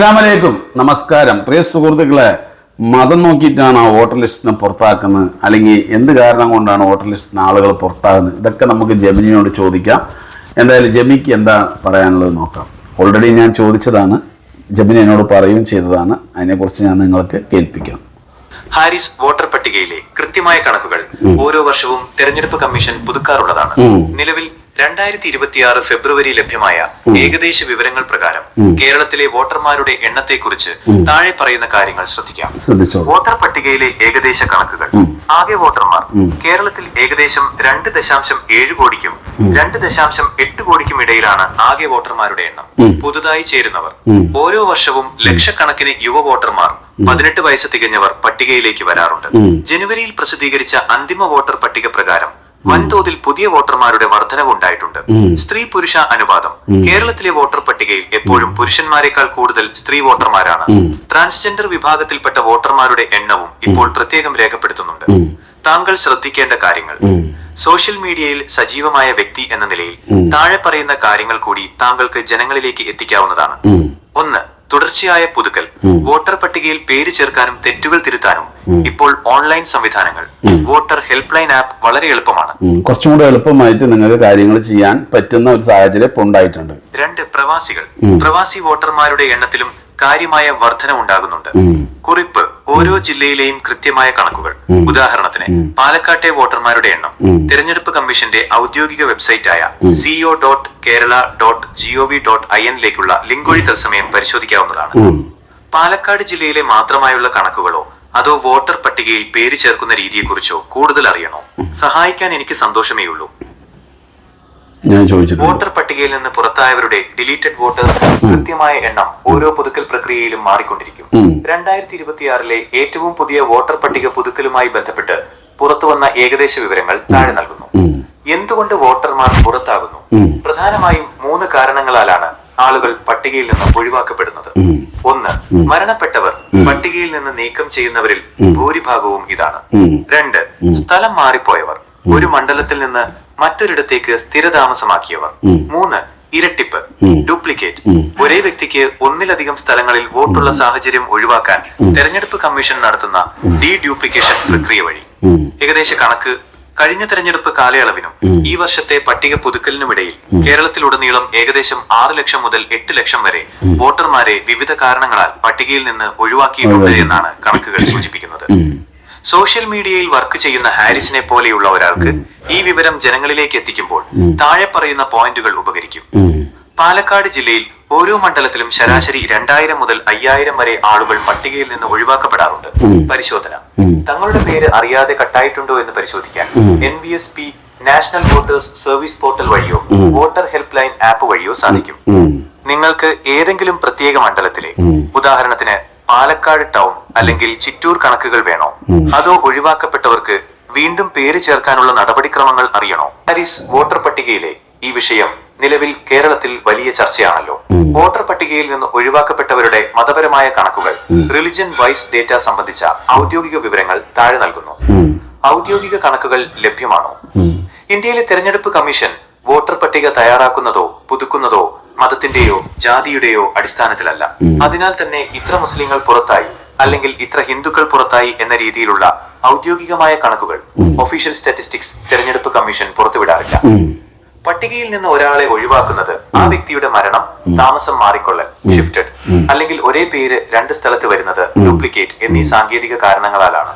അസ്സാമലൈക്കും നമസ്കാരം. പ്രിയ സുഹൃത്തുക്കളെ മതം നോക്കിയിട്ടാണ് ആ വോട്ടർ ലിസ്റ്റിനെ പുറത്താക്കുന്നത്. അല്ലെങ്കിൽ എന്ത് കാരണം കൊണ്ടാണ് വോട്ടർ ലിസ്റ്റിന് ആളുകൾ പുറത്താകുന്നത്? ഇതൊക്കെ നമുക്ക് ജമിനിയോട് ചോദിക്കാം. എന്തായാലും ജമിക്ക് എന്താ പറയാനുള്ളത് നോക്കാം. ഓൾറെഡി ഞാൻ ചോദിച്ചതാണ്. ജമിനി എന്നോട് പറയുകയും ചെയ്തതാണ്. അതിനെക്കുറിച്ച് ഞാൻ നിങ്ങൾക്ക് കേൾപ്പിക്കാം. ഹാരിസ് വോട്ടർ പട്ടികയിലെ കൃത്യമായ കണക്കുകൾ ഓരോ വർഷവും തെരഞ്ഞെടുപ്പ് കമ്മീഷൻ പുതുക്കാറുള്ളതാണ്. നിലവിൽ രണ്ടായിരത്തി ഇരുപത്തിയാറ് ഫെബ്രുവരി ലഭ്യമായ ഏകദേശ വിവരങ്ങൾ പ്രകാരം കേരളത്തിലെ വോട്ടർമാരുടെ എണ്ണത്തെക്കുറിച്ച് താഴെ പറയുന്ന കാര്യങ്ങൾ ശ്രദ്ധിക്കാം. വോട്ടർ പട്ടികയിലെ ഏകദേശ കണക്കുകൾ. ആകെ വോട്ടർമാർ കേരളത്തിൽ ഏകദേശം രണ്ട് ദശാംശം ഏഴ് കോടിക്കും രണ്ട് ദശാംശം എട്ട് കോടിക്കും ഇടയിലാണ് ആകെ വോട്ടർമാരുടെ എണ്ണം. പുതുതായി ചേരുന്നവർ. ഓരോ വർഷവും ലക്ഷക്കണക്കിന് യുവ വോട്ടർമാർ പതിനെട്ട് വയസ്സ് തികഞ്ഞവർ പട്ടികയിലേക്ക് വരാറുണ്ട്. ജനുവരിയിൽ പ്രസിദ്ധീകരിച്ച അന്തിമ വോട്ടർ പട്ടിക പ്രകാരം വൻതോതിൽ പുതിയ വോട്ടർമാരുടെ വർധനവ് ഉണ്ടായിട്ടുണ്ട്. സ്ത്രീ പുരുഷ അനുപാതം. കേരളത്തിലെ വോട്ടർ പട്ടികയിൽ എപ്പോഴും പുരുഷന്മാരെക്കാൾ കൂടുതൽ സ്ത്രീ വോട്ടർമാരാണ്. ട്രാൻസ്ജെൻഡർ വിഭാഗത്തിൽപ്പെട്ട വോട്ടർമാരുടെ എണ്ണവും ഇപ്പോൾ പ്രത്യേകം രേഖപ്പെടുത്തുന്നുണ്ട്. താങ്കൾ ശ്രദ്ധിക്കേണ്ട കാര്യങ്ങൾ. സോഷ്യൽ മീഡിയയിൽ സജീവമായ വ്യക്തി എന്ന നിലയിൽ താഴെ പറയുന്ന കാര്യങ്ങൾ കൂടി താങ്കൾക്ക് ജനങ്ങളിലേക്ക് എത്തിക്കാവുന്നതാണ്. ഒന്ന് തുടർച്ചയായ പുതുക്കൽ. വോട്ടർ പട്ടികയിൽ പേര് ചേർക്കാനും തെറ്റുകൾ തിരുത്താനും ഇപ്പോൾ ഓൺലൈൻ സംവിധാനങ്ങൾ വോട്ടർ ഹെൽപ്പ് ലൈൻ ആപ്പ് വളരെ എളുപ്പമാണ്. കുറച്ചും കൂടെ എളുപ്പമായിട്ട് നിങ്ങൾക്ക് കാര്യങ്ങൾ ചെയ്യാൻ പറ്റുന്ന ഒരു സാഹചര്യം ഉണ്ടായിട്ടുണ്ട്. രണ്ട് പ്രവാസികൾ പ്രവാസി വോട്ടർമാരുടെ എണ്ണത്തിലും കാര്യമായ വർധന ഉണ്ടാകുന്നുണ്ട്. കുറിപ്പ് ഓരോ ജില്ലയിലെയും കൃത്യമായ കണക്കുകൾ. ഉദാഹരണത്തിന് പാലക്കാട്ടെ വോട്ടർമാരുടെ എണ്ണം തിരഞ്ഞെടുപ്പ് കമ്മീഷന്റെ ഔദ്യോഗിക വെബ്സൈറ്റായ CEO dot Kerala dot GOV dot I എന്നിലേക്കുള്ള link വഴി തത്സമയം പരിശോധിക്കാവുന്നതാണ്. പാലക്കാട് ജില്ലയിലെ മാത്രമായുള്ള കണക്കുകളോ അതോ വോട്ടർ പട്ടികയിൽ പേര് ചേർക്കുന്ന രീതിയെക്കുറിച്ചോ കൂടുതൽ അറിയണോ? സഹായിക്കാൻ എനിക്ക് സന്തോഷമേ ഉള്ളൂ. ഞാൻ ചോദിച്ചിട്ടുണ്ട്. വോട്ടർ പട്ടികയിൽ നിന്ന് പുറത്തായവരുടെ ഡിലീറ്റഡ് വോട്ടേഴ്സ് കൃത്യമായ എണ്ണം ഓരോ പുതുക്കൽ പ്രക്രിയയിലും മാറിക്കൊണ്ടിരിക്കും. രണ്ടായിരത്തി ഇരുപത്തിയാറിലെ ഏറ്റവും പുതിയ വോട്ടർ പട്ടിക പുതുക്കലുമായി ബന്ധപ്പെട്ട് പുറത്തുവന്ന ഏകദേശ വിവരങ്ങൾ താഴെ നൽകുന്നു. എന്തുകൊണ്ട് വോട്ടർമാർ പുറത്താകുന്നു. പ്രധാനമായും മൂന്ന് കാരണങ്ങളാലാണ് ആളുകൾ പട്ടികയിൽ നിന്ന് ഒഴിവാക്കപ്പെടുന്നത്. ഒന്ന് മരണപ്പെട്ടവർ പട്ടികയിൽ നിന്ന് നീക്കം ചെയ്യുന്നവരിൽ ഭൂരിഭാഗവും ഇതാണ്. രണ്ട് സ്ഥലം മാറിപ്പോയവർ ഒരു മണ്ഡലത്തിൽ നിന്ന് മറ്റൊരിടത്തേക്ക് സ്ഥിരതാമസമാക്കിയവർ. മൂന്ന് ഇരട്ടിപ്പ് ഡ്യൂപ്ലിക്കേറ്റ്. ഒരേ വ്യക്തിക്ക് ഒന്നിലധികം സ്ഥലങ്ങളിൽ വോട്ടുള്ള സാഹചര്യം ഒഴിവാക്കാൻ തെരഞ്ഞെടുപ്പ് കമ്മീഷൻ നടത്തുന്ന ഡി ഡ്യൂപ്ലിക്കേഷൻ പ്രക്രിയ വഴി. ഏകദേശ കണക്ക് കഴിഞ്ഞ തെരഞ്ഞെടുപ്പ് കാലയളവിനും ഈ വർഷത്തെ പട്ടിക പുതുക്കലിനുമിടയിൽ കേരളത്തിലുടനീളം ഏകദേശം ആറ് ലക്ഷം മുതൽ എട്ട് ലക്ഷം വരെ വോട്ടർമാരെ വിവിധ കാരണങ്ങളാൽ പട്ടികയിൽ നിന്ന് ഒഴിവാക്കിയിട്ടുണ്ട് എന്നാണ് കണക്കുകൾ സൂചിപ്പിക്കുന്നത്. സോഷ്യൽ മീഡിയയിൽ വർക്ക് ചെയ്യുന്ന ഹാരിസിനെ പോലെയുള്ള ഒരാൾക്ക് ഈ വിവരം ജനങ്ങളിലേക്ക് എത്തിക്കുമ്പോൾ താഴെ പറയുന്ന പോയിന്റുകൾ ഉപകരിക്കും. പാലക്കാട് ജില്ലയിൽ ഓരോ മണ്ഡലത്തിലും ശരാശരി രണ്ടായിരം മുതൽ അയ്യായിരം വരെ ആളുകൾ പട്ടികയിൽ നിന്ന് ഒഴിവാക്കപ്പെടാറുണ്ട്. പരിശോധന. തങ്ങളുടെ പേര് അറിയാതെ കട്ടായിട്ടുണ്ടോ എന്ന് പരിശോധിക്കാൻ N B S P national voters service portal വഴിയോ വോട്ടർ ഹെൽപ്പ് ലൈൻ ആപ്പ് വഴിയോ സാധിക്കും. നിങ്ങൾക്ക് ഏതെങ്കിലും പ്രത്യേക മണ്ഡലത്തിലെ ഉദാഹരണത്തിന് പാലക്കാട് ടൗൺ അല്ലെങ്കിൽ ചിറ്റൂർ കണക്കുകൾ വേണോ? അതോ ഒഴിവാക്കപ്പെട്ടവർക്ക് വീണ്ടും പേര് ചേർക്കാനുള്ള നടപടിക്രമങ്ങൾ അറിയണോ? ഹാരിസ് വോട്ടർ പട്ടികയിലെ ഈ വിഷയം നിലവിൽ കേരളത്തിൽ വലിയ ചർച്ചയാണല്ലോ. വോട്ടർ പട്ടികയിൽ നിന്ന് ഒഴിവാക്കപ്പെട്ടവരുടെ മതപരമായ കണക്കുകൾ റിലിജൻ വൈസ് ഡേറ്റ സംബന്ധിച്ച ഔദ്യോഗിക വിവരങ്ങൾ താഴെ നൽകുന്നു. ഔദ്യോഗിക കണക്കുകൾ ലഭ്യമാണോ? ഇന്ത്യയിലെ തെരഞ്ഞെടുപ്പ് കമ്മീഷൻ വോട്ടർ പട്ടിക തയ്യാറാക്കുന്നതോ പുതുക്കുന്നതോ മതത്തിന്റെയോ ജാതിയുടെയോ അടിസ്ഥാനത്തിലല്ല. അതിനാൽ തന്നെ ഇത്ര മുസ്ലിങ്ങൾ പുറത്തായി അല്ലെങ്കിൽ ഇത്ര ഹിന്ദുക്കൾ പുറത്തായി എന്ന രീതിയിലുള്ള ഔദ്യോഗികമായ കണക്കുകൾ ഒഫീഷ്യൽ സ്റ്റാറ്റിസ്റ്റിക്സ് തെരഞ്ഞെടുപ്പ് കമ്മീഷൻ പുറത്തുവിടാറില്ല. പട്ടികയിൽ നിന്ന് ഒരാളെ ഒഴിവാക്കുന്നത് ആ വ്യക്തിയുടെ മരണം താമസം മാറിക്കൊള്ളൽ ഷിഫ്റ്റഡ് അല്ലെങ്കിൽ ഒരേ പേര് രണ്ട് സ്ഥലത്ത് വരുന്നത് ഡ്യൂപ്ലിക്കേറ്റ് എന്നീ സാങ്കേതിക കാരണങ്ങളാലാണ്.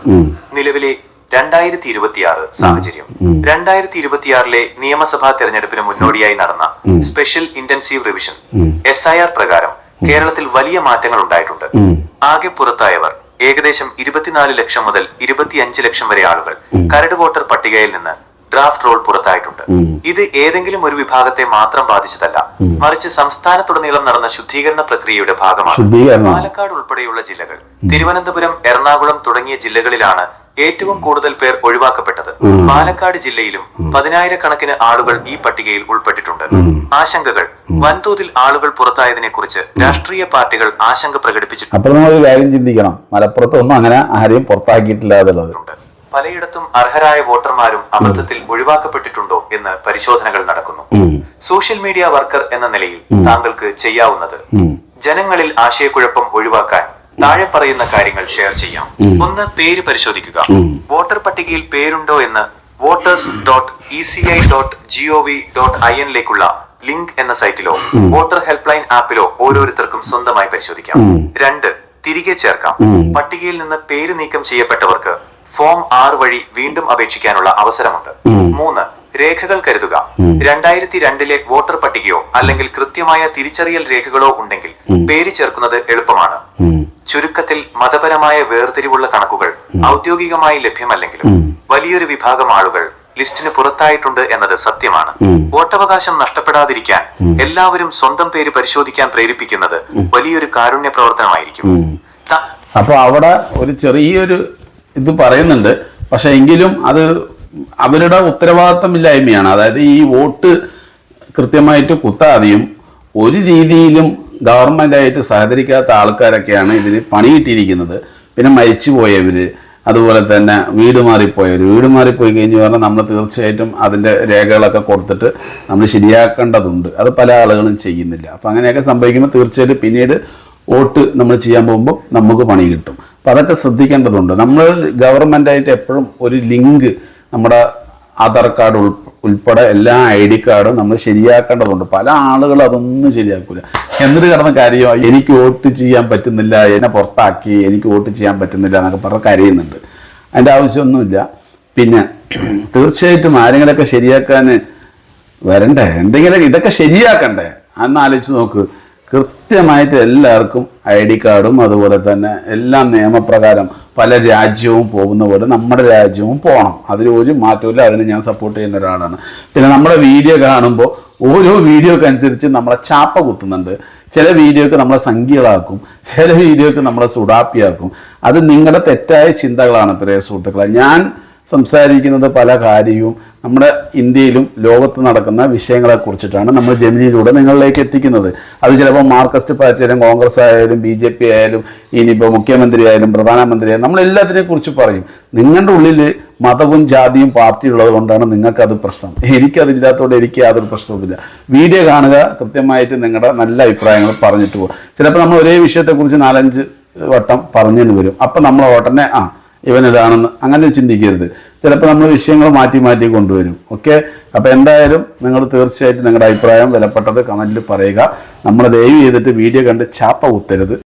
നിലവിലെ രണ്ടായിരത്തി ഇരുപത്തിയാറ് സാഹചര്യം രണ്ടായിരത്തി ഇരുപത്തിയാറിലെ നിയമസഭാ തെരഞ്ഞെടുപ്പിന് മുന്നോടിയായി നടന്ന special intensive revision S I R പ്രകാരം കേരളത്തിൽ വലിയ മാറ്റങ്ങൾ ഉണ്ടായിട്ടുണ്ട്. ആകെ പുറത്തായവർ ഏകദേശം ഇരുപത്തിനാല് ലക്ഷം മുതൽ ഇരുപത്തിയഞ്ച് ലക്ഷം വരെ ആളുകൾ കരട് വോട്ടർ പട്ടികയിൽ നിന്ന് ഡ്രാഫ്റ്റ് റോൾ പുറത്തായിട്ടുണ്ട്. ഇത് ഏതെങ്കിലും ഒരു വിഭാഗത്തെ മാത്രം ബാധിച്ചതല്ല. മറിച്ച് സംസ്ഥാനത്തുടനീളം നടന്ന ശുദ്ധീകരണ പ്രക്രിയയുടെ ഭാഗമാണ്. പാലക്കാട് ഉൾപ്പെടെയുള്ള ജില്ലകൾ. തിരുവനന്തപുരം എറണാകുളം തുടങ്ങിയ ജില്ലകളിലാണ് ഏറ്റവും കൂടുതൽ പേർ ഒഴിവാക്കപ്പെട്ടത്. പാലക്കാട് ജില്ലയിലും പതിനായിരക്കണക്കിന് ആളുകൾ ഈ പട്ടികയിൽ ഉൾപ്പെട്ടിട്ടുണ്ട്. ആശങ്കകൾ. വൻതോതിൽ ആളുകൾ പുറത്തായതിനെ കുറിച്ച് രാഷ്ട്രീയ പാർട്ടികൾ ആശങ്ക പ്രകടിപ്പിച്ചിട്ടുണ്ട്. അപ്പോൾ നമ്മൾ കാര്യം ചിന്തിക്കണം. മലപ്പുറത്ത് ഒന്നും അങ്ങനെ ആരെയും പുറത്താക്കിയിട്ടില്ല എന്നുള്ളത്. പലയിടത്തും അർഹരായ വോട്ടർമാരും അബദ്ധത്തിൽ ഒഴിവാക്കപ്പെട്ടിട്ടുണ്ടോ എന്ന് പരിശോധനകൾ നടക്കുന്നു. സോഷ്യൽ മീഡിയ വർക്കർ എന്ന നിലയിൽ താങ്കൾക്ക് ചെയ്യാവുന്നത് ജനങ്ങളിൽ ആശയക്കുഴപ്പം ഒഴിവാക്കാൻ താഴെ പറയുന്ന കാര്യങ്ങൾ ഷെയർ ചെയ്യാം. ഒന്ന് പേര് പരിശോധിക്കുക. വോട്ടർ പട്ടികയിൽ പേരുണ്ടോ എന്ന് voters dot E C I dot G O V dot I എന്നിലേക്കുള്ള link എന്ന സൈറ്റിലോ വോട്ടർ ഹെൽപ്പ് ലൈൻ ആപ്പിലോ ഓരോരുത്തർക്കും സ്വന്തമായി പരിശോധിക്കാം. രണ്ട് തിരികെ ചേർക്കാം. പട്ടികയിൽ നിന്ന് പേര് നീക്കം ചെയ്യപ്പെട്ടവർക്ക് ഫോം ആറ് വഴി വീണ്ടും അപേക്ഷിക്കാനുള്ള അവസരമുണ്ട്. മൂന്ന് രേഖകൾ കരുതുക. രണ്ടായിരത്തി രണ്ടിലെ വോട്ടർ പട്ടികയോ അല്ലെങ്കിൽ കൃത്യമായ തിരിച്ചറിയൽ രേഖകളോ ഉണ്ടെങ്കിൽ പേര് ചേർക്കുന്നത് എളുപ്പമാണ്. ചുരുക്കത്തിൽ മതപരമായ വേർതിരിവുള്ള കണക്കുകൾ ഔദ്യോഗികമായി ലഭ്യമല്ലെങ്കിലും വലിയൊരു വിഭാഗം ആളുകൾ ലിസ്റ്റിന് പുറത്തായിട്ടുണ്ട് എന്നത് സത്യമാണ്. വോട്ടവകാശം നഷ്ടപ്പെടാതിരിക്കാൻ എല്ലാവരും സ്വന്തം പേര് പരിശോധിക്കാൻ പ്രേരിപ്പിക്കുന്നത് വലിയൊരു കാരുണ്യ പ്രവർത്തനമായിരിക്കും. അപ്പൊ അപ്പോൾ അവിടെ ഒരു ചെറിയൊരു ഇത് പറയുന്നുണ്ട്. പക്ഷെ എങ്കിലും അത് അവരുടെ ഉത്തരവാദിത്തമില്ലായ്മയാണ്. അതായത് ഈ വോട്ട് കൃത്യമായിട്ട് കുത്താതെയും ഒരു രീതിയിലും ഗവൺമെന്റായിട്ട് സഹകരിക്കാത്ത ആൾക്കാരൊക്കെയാണ് ഇതിന് പണിയിട്ടിരിക്കുന്നത്. പിന്നെ മരിച്ചു പോയവർ അതുപോലെ തന്നെ വീട് മാറിപ്പോയവർ വീട് മാറിപ്പോയി കഴിഞ്ഞ് പറഞ്ഞാൽ നമ്മൾ തീർച്ചയായിട്ടും അതിന്റെ രേഖകളൊക്കെ കൊടുത്തിട്ട് നമ്മൾ ശരിയാക്കേണ്ടതുണ്ട്. അത് പല ആളുകളും ചെയ്യുന്നില്ല. അപ്പം അങ്ങനെയൊക്കെ സംഭവിക്കുമ്പോൾ തീർച്ചയായിട്ടും പിന്നീട് വോട്ട് നമ്മൾ ചെയ്യാൻ പോകുമ്പോൾ നമുക്ക് പണി കിട്ടും. അപ്പം അതൊക്കെ ശ്രദ്ധിക്കേണ്ടതുണ്ട്. നമ്മൾ ഗവൺമെന്റായിട്ട് എപ്പോഴും ഒരു ലിങ്ക് നമ്മുടെ ആധാർ കാർഡ് ഉൾ ഉൾപ്പെടെ എല്ലാ ഐ ഡി കാർഡും നമ്മൾ ശരിയാക്കേണ്ടതുണ്ട്. പല ആളുകൾ അതൊന്നും ശരിയാക്കൂല. എന്നിട്ട് കിടന്ന കാര്യമായി എനിക്ക് വോട്ട് ചെയ്യാൻ പറ്റുന്നില്ല എന്നെ പുറത്താക്കി എനിക്ക് വോട്ട് ചെയ്യാൻ പറ്റുന്നില്ല എന്നൊക്കെ പറഞ്ഞ് കരയുന്നുണ്ട്. അതിന്റെ ആവശ്യമൊന്നുമില്ല. പിന്നെ തീർച്ചയായിട്ടും ആരെങ്കിലൊക്കെ ശരിയാക്കാൻ വരണ്ടേ? എന്തെങ്കിലും ഇതൊക്കെ ശരിയാക്കണ്ടേ? അന്ന് നോക്ക്. കൃത്യമായിട്ട് എല്ലാവർക്കും ഐ ഡി കാർഡും അതുപോലെ തന്നെ എല്ലാം നിയമപ്രകാരം പല രാജ്യവും പോകുന്ന പോലെ നമ്മുടെ രാജ്യവും പോകണം അതിന് ഒരു മാറ്റമില്ല അതിന് ഞാൻ സപ്പോർട്ട് ചെയ്യുന്ന ഒരാളാണ്. പിന്നെ നമ്മുടെ വീഡിയോ കാണുമ്പോൾ ഓരോ വീഡിയോക്ക് അനുസരിച്ച് നമ്മളെ ചാപ്പ കുത്തുന്നുണ്ട്. ചില വീഡിയോക്ക് നമ്മളെ സംഖ്യകളാക്കും. ചില വീഡിയോക്ക് നമ്മളെ സുഡാപ്പിയാക്കും. അത് നിങ്ങളുടെ തെറ്റായ ചിന്തകളാണ് പ്രിയ സുഹൃത്തുക്കളെ. ഞാൻ സംസാരിക്കുന്നത് പല കാര്യവും നമ്മുടെ ഇന്ത്യയിലും ലോകത്ത് നടക്കുന്ന വിഷയങ്ങളെ കുറിച്ചിട്ടാണ് നമ്മൾ ജമിനിയിലൂടെ നിങ്ങളിലേക്ക് എത്തിക്കുന്നത്. അത് ചിലപ്പോൾ മാർക്സിസ്റ്റ് പാർട്ടി ആയാലും കോൺഗ്രസ് ആയാലും ബി ജെ പി ആയാലും ഇനിയിപ്പോൾ മുഖ്യമന്ത്രി ആയാലും പ്രധാനമന്ത്രി ആയാലും നമ്മൾ എല്ലാത്തിനെ കുറിച്ച് പറയും. നിങ്ങളുടെ ഉള്ളിൽ മതവും ജാതിയും പാർട്ടി ഉള്ളത് കൊണ്ടാണ് നിങ്ങൾക്കത് പ്രശ്നം. എനിക്കതില്ലാത്തതുകൊണ്ട് എനിക്ക് യാതൊരു പ്രശ്നവുമില്ല. വീഡിയോ കാണുക കൃത്യമായിട്ട് നിങ്ങളുടെ നല്ല അഭിപ്രായങ്ങൾ പറഞ്ഞിട്ട് പോകുക ചിലപ്പോൾ നമ്മൾ ഒരേ വിഷയത്തെക്കുറിച്ച് നാലഞ്ച് വട്ടം പറഞ്ഞെന്ന് വരും. അപ്പം നമ്മൾ ഉടനെ ആ ഇവൻ ഇതാണെന്ന് അങ്ങനെ ചിന്തിക്കരുത്. ചിലപ്പോൾ നമ്മൾ വിഷയങ്ങൾ മാറ്റി മാറ്റി കൊണ്ടുവരും. ഓക്കെ? അപ്പോൾ എന്തായാലും നിങ്ങൾ തീർച്ചയായിട്ടും നിങ്ങളുടെ അഭിപ്രായം വിലപ്പെട്ടത് കമന്റിൽ പറയുക. നമ്മൾ ദയവ് ചെയ്തിട്ട് വീഡിയോ കണ്ട് ചാപ്പ കുത്തരുത്.